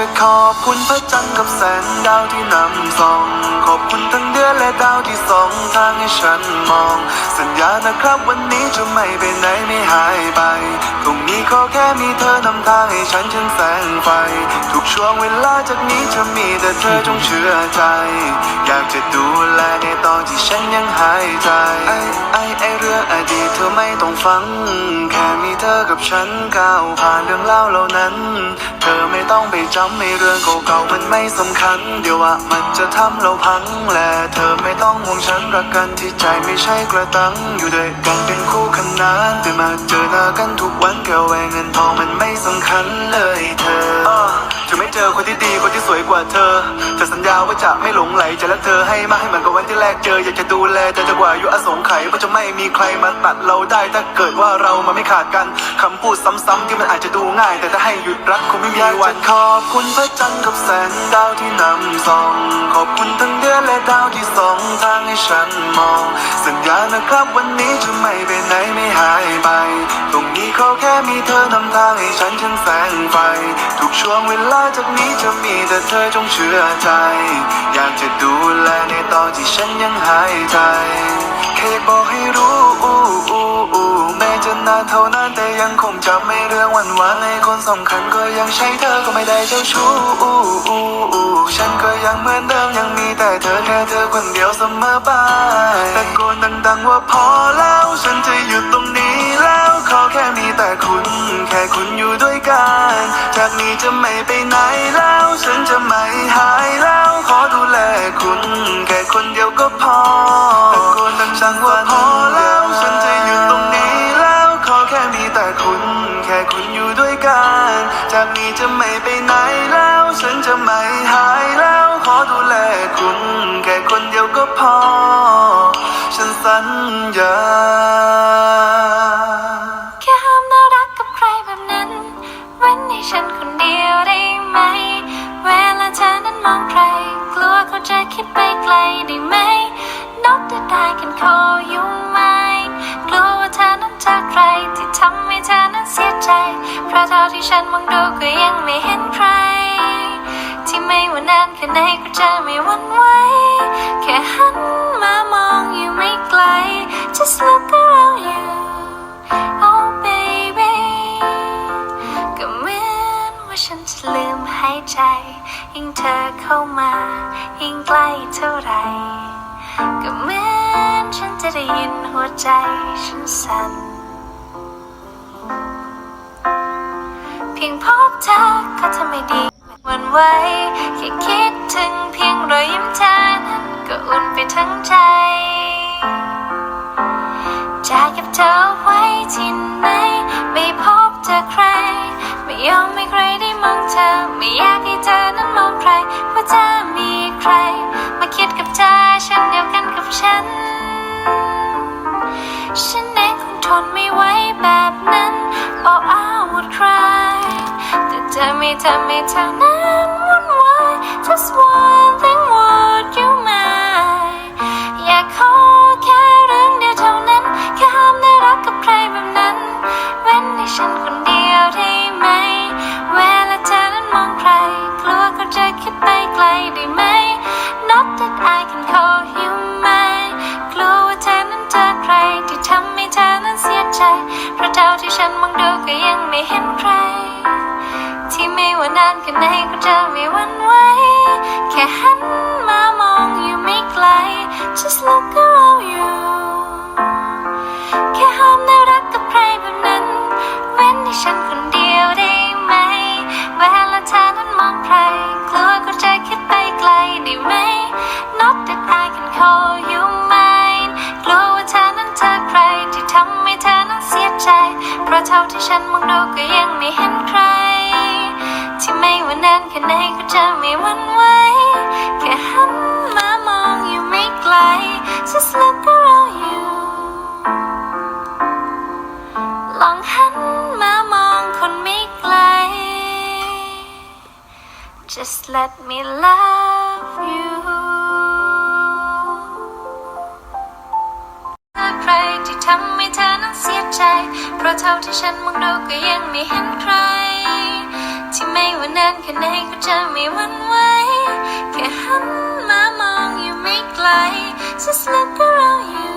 จะขอบคุณพระจันทร์กับแสงดาวที่นำส่อง ขอบคุณทั้งเดือนและดาวที่ส่องทางให้ฉันมอง สัญญานะครับวันนี้จะไม่ไปไหนไม่หายไป ขอแค่มีเธอนำทางให้ฉันเช่นแสงไฟ ทุกช่วงเวลาจากนี้จะมีแต่เธอจงเชื่อใจ อยากจะดูแลในตอนที่ฉันยังหายใจ ไอ้ไอ้ไอ้เรื่องอดีตเธอไม่ต้องฟัง แค่มีเธอกับฉันก้าวผ่านเรื่องเล่าเหล่านั้น เธอไม่ต้องไปจำไม่เรื่องเก่าๆมันไม่สำคัญ เดี๋ยวว่ามันจะทำเราพังและเธอไม่ต้องห่วงฉันรักกันที่ใจไม่ใช่กระตังอยู่ด้วยกันเป็นคู่ขนานแต่นมาเจอหน้ากันทุกวันแค่ ฉันเลยเธอจะไม่เจอคนที่ดีคนที่สวยกว่าเธอ จะสัญญาว่าจะไม่หลงไหลจะรักเธอให้มากให้เหมือนกับวันที่แรกเจอ อยากจะดูแลเธอจะกว่าอยู่อสงไขยเพราจะ ม่มีใครมาตัดเราได้ถ้าเกิดว่าเรามาไม่ขาดกันคำพูดซ้ำๆที่มันอาจจะดูง่าย แต่ถ้าให้หยุดรักคงไม่มีวันขอบคุณพระจันทร์กับแสงดาวที่นำส่อง ขอบคุณทั้งเดือนและดาวที่ส่องทางให้ฉันมอง สัญญานะครับวันนี้จะไม่ไปไหนไม่หายไป ตรงนี้เขาแค่มีเธอนำทางให้ฉันเช่นแสงไฟทุกช่วงเวลาจากนี้จะมีแต่เธอจงเชื่อใจ อยากจะดูแลในตอนที่ฉันยังหายใจ บอกให้รู้อู้อู้อู้แม้จะนานเท่านานแต่ยังคงจำไม่เรื่องวันวานในคนสำคัญก็ยังใช่เธอก็ไม่ได้เจ้าชู้อู้อู้อู้ฉันก็ยังเหมือนเดิมยังมีแต่เธอแค่เธอคนเดียวเสมอไปตะโกนดังๆว่าพอแล้วฉันจะหยุดตรงนี้แล้วขอแค่มีแต่คุณแค่คุณอยู่ด้วยกันจากนี้จะไม่ไปไหนแล้ว ฉันจะไม่หายแล้ว ขอดูแลคุณ แค่คนเดียวก็พอ ตะโกนดังว่าพอแล้วฉันจะหยุดตรงนี้แล้วขอแค่มีแต่คุณ แค่คุณอยู่ด้วยกันจากนี้จะไม่ไปไหนแล้ว ฉันจะไม่หายแล้ว ขอดูแลคุณ แค่คนเดียวก็พอ ฉันสัญญาแค่ห้ามน่ารักกับใครแบบนั้นเว้นให้ฉันคนเดียวได้ไหม เวลาเธอนั้นมองใคร กลัวเขาจะคิดไปไกลได้ไหม Not that I can call you mine กลัวว่าเธอนั้นเจอใครที่ทำให้เธอนั้นเสียใจ เพราะเท่าที่ฉันมองดูก็ยังไม่เห็นใคร ที่ไม่ว่านานแค่ไหนก็จะไม่หวั่นไหวแค่หันมามองอยู่ไม่ไกล Just look around you Oh baby ก็เหมือนว่าฉันจะลืมหายใจ ยิ่งเธอเข้ามา ยิ่งใกล้เท่าไหร ก็เหมือนฉันจะได้ยินหัวใจฉันสั่นเพียงพบเธอก็ทำให้ดีหวันไหวแค่คิดถึงเพียงรอยยิ้มเธอนั้นก็อุ่นไปทั้งใจจะเก็บเธอไว้ที่ไหนไม่พบเจอใคร ไม่ยอมให้ใครได้มองเธอไม่อยาก ฉันเองคงทนไม่ไหวแบบนั้น Oh I would cry แต่เธอไม่ทำให้เธอนั้นวุ่นวาย Just one าที่ฉันมองดูก็ยังไม่เห็นใคร ที่ไม่ว่านานแค่ไหนก็จะไม่หวั่นไหวแค่หันมามองอยู่ไม่ไกล just look around you แค่ห้ามได้รักกับใครแบบนั้น เว้นให้ฉันคนเดียวได้ไหมเวลาเธอนั้นมองใคร กลัวเขาจะคิดไปไกลได้ไหม Not that I can call you mine กลัวว่าเธอนั้นเจอใครที่ทำให้เธอ เท่าที่ฉันมองดูก็ยังไม่เห็นใคร ที่ไม่ว่านานแค่ไหนก็จะไม่หวั่นไหวแค่หันมามองอยู่ไม่ไกล Just look around you ลองหันมามองคนไม่ไกล Just let me love you ใครที่ทำให้เธอนั้นเสีย ราะเท่าที่ฉันมองดูก็ยังไม่เห็นใคร ที่ไม่ว่านานแค่ไหนก็จะไม่หวั่นไหวแค่หันมามองอยู่ไม่ไกล Just look around you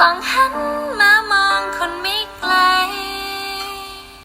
ลองหัน